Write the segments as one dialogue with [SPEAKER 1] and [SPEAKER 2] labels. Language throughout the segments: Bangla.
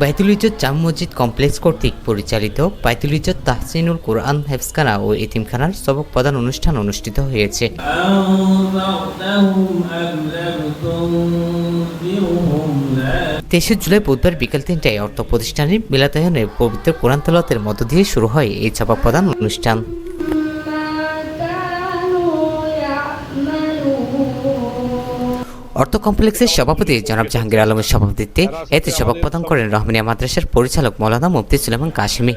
[SPEAKER 1] বাইতুলিজ জাম মসজিদ কমপ্লেক্স কর্তৃক পরিচালিত বাইতুলিজ তাহসিনুল কোরআন হেফসখানা ও ইতিমখানার সবক প্রধান অনুষ্ঠান অনুষ্ঠিত হয়েছে। তেইশে জুলাই বুধবার বিকেল তিনটায় অর্থ প্রতিষ্ঠানের মিলাতায়নের পবিত্র কোরআন তালাতের মধ্য দিয়ে শুরু হয় এই চাপা প্রদান অনুষ্ঠান। অর্থ কমপ্লেক্সের সভাপতি জনাব জাহাঙ্গীর আলমের সভাপতিত্বে এতে সবক প্রদান করেন রহমানিয়া মাদ্রাসার পরিচালক মৌলানা মুফতি সুলেমান কাশিমি।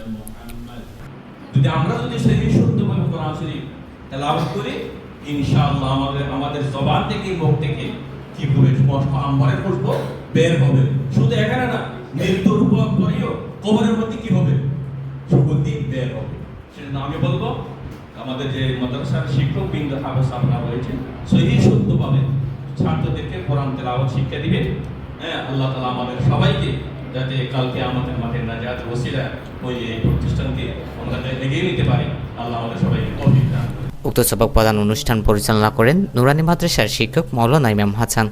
[SPEAKER 2] আমাদের যে মাদ্রাসার শিক্ষক বৃন্দ হাফেজ সাহেবরা রয়েছে সেই শুদ্ধভাবে ছাত্রদেরকে কোরআন তেলাওয়াত শিক্ষা দিবে। হ্যাঁ আল্লাহ তাআলা আমাদের সবাইকে যাতে কালকে আমাদের মাঠে নাজাত ওসিলা ওই এই প্রতিষ্ঠানকে আমরা এগিয়ে নিতে পারি। আল্লাহ আমাদের সবাইকে তৌফিক দান
[SPEAKER 1] উক্ত সবক প্রদান অনুষ্ঠান পরিচালনা করেন নুরানি মাদ্রাসার শিক্ষক মৌলানা ইমাম হাসান।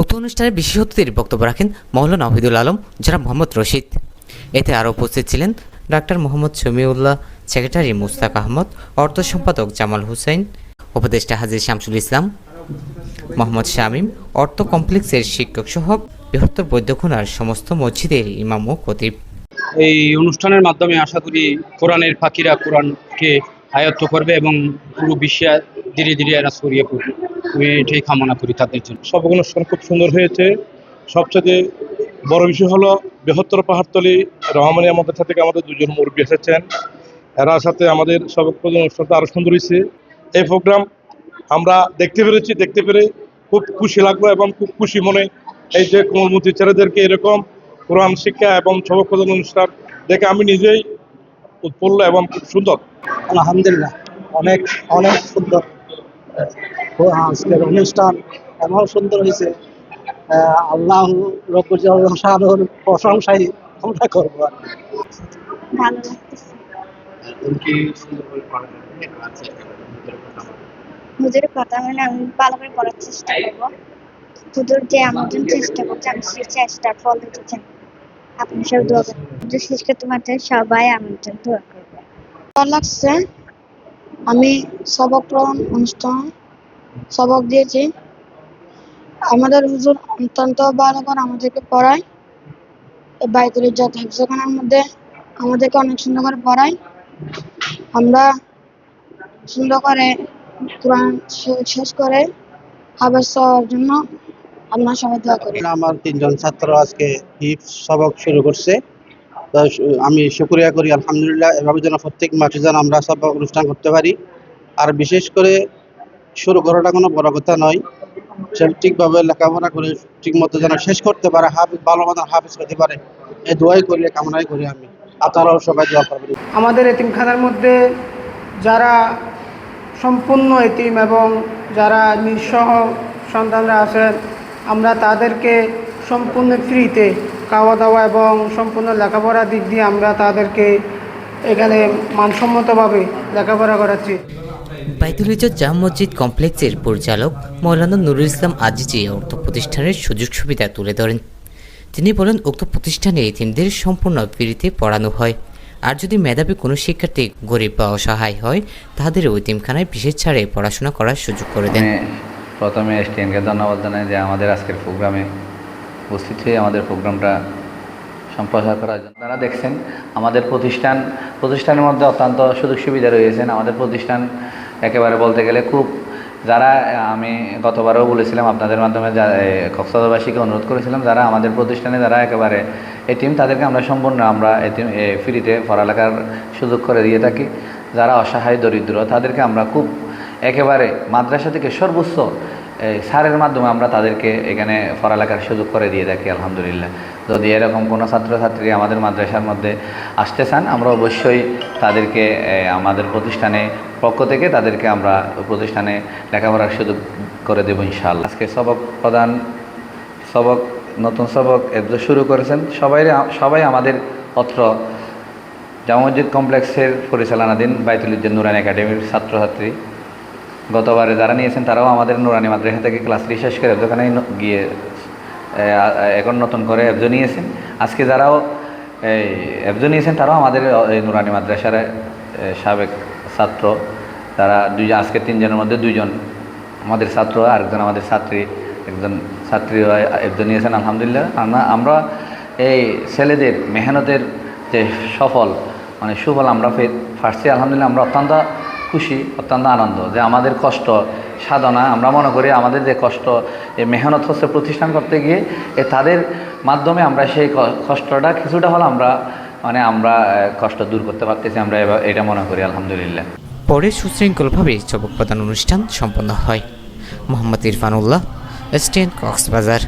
[SPEAKER 1] উক্ত অনুষ্ঠানে বিশেষ অতিথির বক্তব্য রাখেন মৌলানা অহিদুল আলম যারা মোহাম্মদ রশিদ। এতে আরও উপস্থিত ছিলেন ডাক্তার মোহাম্মদ শমিউল্লাহ সেক্রেটারি মুস্তাক আহমদ অর্থ সম্পাদক জামাল হুসাইন উপদেষ্টা হাজির শামসুল ইসলাম মোহাম্মদ শামীম অর্থ কমপ্লেক্সের শিক্ষক সহ বৃহত্তর বৈদ্যখুনার সমস্ত মসজিদের ইমাম ও খতিব।
[SPEAKER 3] এই অনুষ্ঠানের মাধ্যমে আশা করি কোরআনের ফাঁকিরা কোরআনকে আয়ত্ত করবে এবং পুরো বিশ্বে ধীরে ধীরে এরা ছড়িয়ে পড়বে। আমি এটাই কামনা করি তাদের জন্য।
[SPEAKER 4] সব অনুষ্ঠান খুব সুন্দর হয়েছে। সবচেয়ে বড় বিষয় হলো বৃহত্তর পাহাড়তলি রহমানিয়া মাদ্রাসা থেকে আমাদের দুজন মুরব্বী এসেছেন। এরা সাথে আমাদের সবক অনুষ্ঠানটা আরও সুন্দর হয়েছে। এই প্রোগ্রাম আমরা দেখতে পেরেছি দেখতে পেরে খুব খুশি লাগল এবং খুব খুশি মনে এই যে কোমলমতি ছেলেদেরকে এরকম কোরআন শিক্ষা এবং সবক প্রধান অনুষ্ঠান দেখে আমি নিজেই উৎফুল্ল এবং খুব সুন্দর।
[SPEAKER 5] আলহামদুলিল্লাহ অনেক অনেক সুন্দর। আজকের অনুষ্ঠান এমন সুন্দর হয়েছে। আহ, আল্লাহ রকুর প্রশংসাই আমরা করব। আর কি।
[SPEAKER 6] ভালো লাগতেছে হুজুরের কথা মানে আমি ভালো করে পড়ার চেষ্টা করব। হুজুর যে আমার জন্য চেষ্টা করছে আমি সেই চেষ্টার ফল দিতে চাই আপনি সব দোয়া করবেন হুজুর শিক্ষা তোমাদের সবাই আমার জন্য দোয়া করবে।
[SPEAKER 7] ভালো লাগছে। আমি সবক প্রদান অনুষ্ঠান সবক দিয়েছি। আমাদের হুজুর অত্যন্ত ভালো করে আমাদেরকে পড়ায়। এই বাইতুল ইজ্জত হেফজখানার মধ্যে আমাদেরকে অনেক সুন্দর করে পড়ায়। আমরা সুন্দর করে কোরআন শেষ করে হাবেজ হওয়ার জন্য আপনার সবাই দোয়া করি।
[SPEAKER 5] আমার তিনজন ছাত্র আজকে হিফ সবক শুরু করছে। আমি শুক্রিয়া করি, আলহামদুলিল্লাহ। এভাবে যেন প্রত্যেক মাসে যেন আমরা সবক অনুষ্ঠান করতে পারি। আর বিশেষ করে শুরু করাটা কোনো বড় কথা নয়। সে ঠিকভাবে লেখাপড়া করে ঠিক মতো যেন শেষ করতে পারে হাফিজ ভালো মতো হাফিজ হতে পারে। এই দোয়াই করি, কামনাই করি আমি। আপনারাও সবাই দোয়া করবেন।
[SPEAKER 8] আমাদের এতিমখানার মধ্যে যারা সম্পূর্ণ এতিম এবং যারা নিঃসহ সন্তানরা আছেন আমরা তাদেরকে সম্পূর্ণ ফ্রিতে খাওয়া দাওয়া এবং সম্পূর্ণ লেখাপড়ার দিক দিয়ে আমরা তাদেরকে এখানে মানসম্মতভাবে লেখাপড়া করাচ্ছি।
[SPEAKER 1] বাইতুল ইজ্জত জাম মসজিদ কমপ্লেক্সের পরিচালক মৌলানা নুরুল ইসলাম আজিজি অর্থ প্রতিষ্ঠানের সুযোগ সুবিধা তুলে ধরেন। তিনি বলেন, উক্ত প্রতিষ্ঠানে এতিমদের সম্পূর্ণ ফ্রিতে পড়ানো হয়। আর যদি মেধাবী কোনো শিক্ষার্থী গরিব বা অসহায় হয় তাদের ওই তিমখানায় বিশেষ ছাড়ে পড়াশোনা করার সুযোগ করে দেন।
[SPEAKER 9] প্রথমে এসটিএনকে ধন্যবাদ জানাই যে আমাদের আজকের প্রোগ্রামে উপস্থিত হয়ে আমাদের প্রোগ্রামটা সম্প্রচার করার জন্য তারা দেখছেন। আমাদের প্রতিষ্ঠান, প্রতিষ্ঠানের মধ্যে অত্যন্ত সুযোগ সুবিধা রয়েছেন। আমাদের প্রতিষ্ঠান একেবারে বলতে গেলে খুব যারা, আমি গতবারও বলেছিলাম আপনাদের মাধ্যমে কক্সবাজারবাসীকে অনুরোধ করেছিলাম, যারা আমাদের প্রতিষ্ঠানে যারা একেবারে এটিম তাদেরকে আমরা সম্পূর্ণ আমরা এটিম ফ্রিতে পড়ালেখার সুযোগ করে দিয়ে থাকি। যারা অসহায়, দরিদ্র, তাদেরকে আমরা খুব একেবারে মাদ্রাসা থেকে সর্বোচ্চ সারের মাধ্যমে আমরা তাদেরকে এখানে পড়ালেখার সুযোগ করে দিয়ে থাকি, আলহামদুলিল্লাহ। যদি এরকম কোনো ছাত্রছাত্রী আমাদের মাদ্রাসার মধ্যে আসতে চান, আমরা অবশ্যই তাদেরকে আমাদের প্রতিষ্ঠানে পক্ষ থেকে তাদেরকে আমরা প্রতিষ্ঠানে লেখাপড়ার সুযোগ করে দেবো, ইনশাআল্লাহ। আজকে সবক প্রদান সবক, নতুন সবক এগুলো শুরু করেছেন। সবাই সবাই আমাদের অত্র জামা মসজিদ কমপ্লেক্সের পরিচালনাধীন বাইতুল উদ্দিন নুরান একাডেমির ছাত্রছাত্রী। গতবারে যারা নিয়েছেন তারাও আমাদের নুরানি মাদ্রাসা থেকে ক্লাস থ্রি শেষ করে দোকানে গিয়ে এখন নতুন করে এফজো নিয়েছেন। আজকে যারাও, এই, এফজো নিয়েছেন তারাও আমাদের এই নুরানি মাদ্রাসার সাবেক ছাত্র। তারা দুইজন আজকে তিনজনের মধ্যে দুইজন আমাদের ছাত্র, আরেকজন আমাদের ছাত্রী, একজন ছাত্রী একজন নিয়েছেন, আলহামদুলিল্লাহ। আমরা এই ছেলেদের মেহনতের যে সফল মানে সুফল আমরা পাচ্ছি আলহামদুলিল্লাহ। আমরা অত্যন্ত খুশি, অত্যন্ত আনন্দ যে আমাদের কষ্ট, সাধনা, আমরা মনে করি আমাদের যে কষ্ট মেহনত হচ্ছে প্রতিষ্ঠান করতে গিয়ে, এ তাদের মাধ্যমে আমরা সেই কষ্টটা কিছুটা হলে আমরা মানে আমরা কষ্ট দূর করতে পারতেছি, আমরা এটা মনে করি, আলহামদুলিল্লাহ।
[SPEAKER 1] পরে সুশৃঙ্খলভাবে চবক প্রদান অনুষ্ঠান সম্পন্ন হয়। মোহাম্মদ ইরফানুল্লাহ এসটিএন কক্সবাজার।